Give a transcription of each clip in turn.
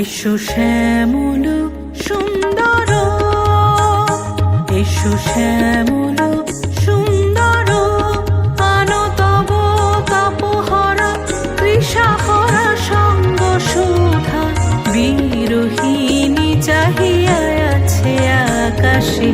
এসো শ্যামল সুন্দর, এসো শ্যামল সুন্দর, আনো তব তপহরা তৃষাহরা সঙ্গ সুধা। বিরোহিণী চাহিয়া আছে আকাশে।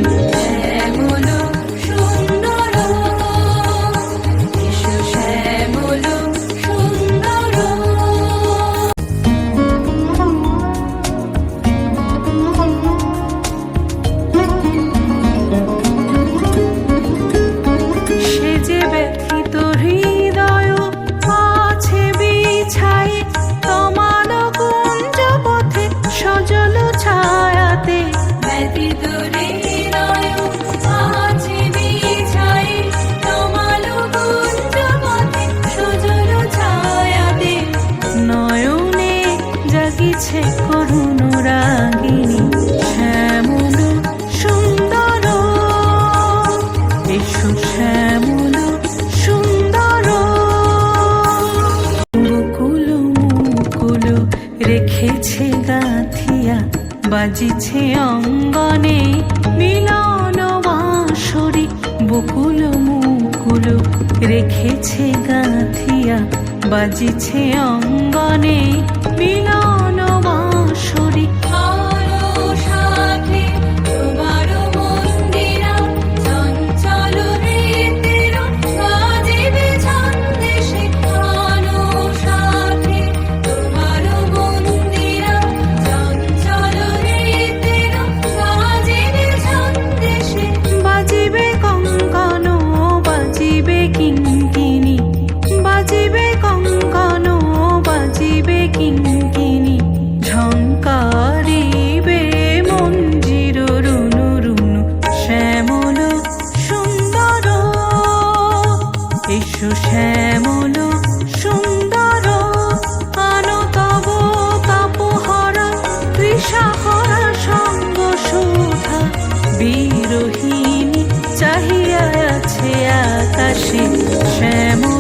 জাগিছে করুণ রাগিনী, শ্যামল সুন্দর। এসো শ্যামল সুন্দর। মুকুল মুকুল রেখেছে গাথিয়া, বাজিছে অঙ্গনে মিলন বাঁশরি। বকুল, মুকুল রেখেছে গাথিয়া, বাজিছে অঙ্গনে মিলন এসো সুন্দর সঙ্গ সুধা বিরোহিণী চাহিয়া আছে আকাশে শ্যামল।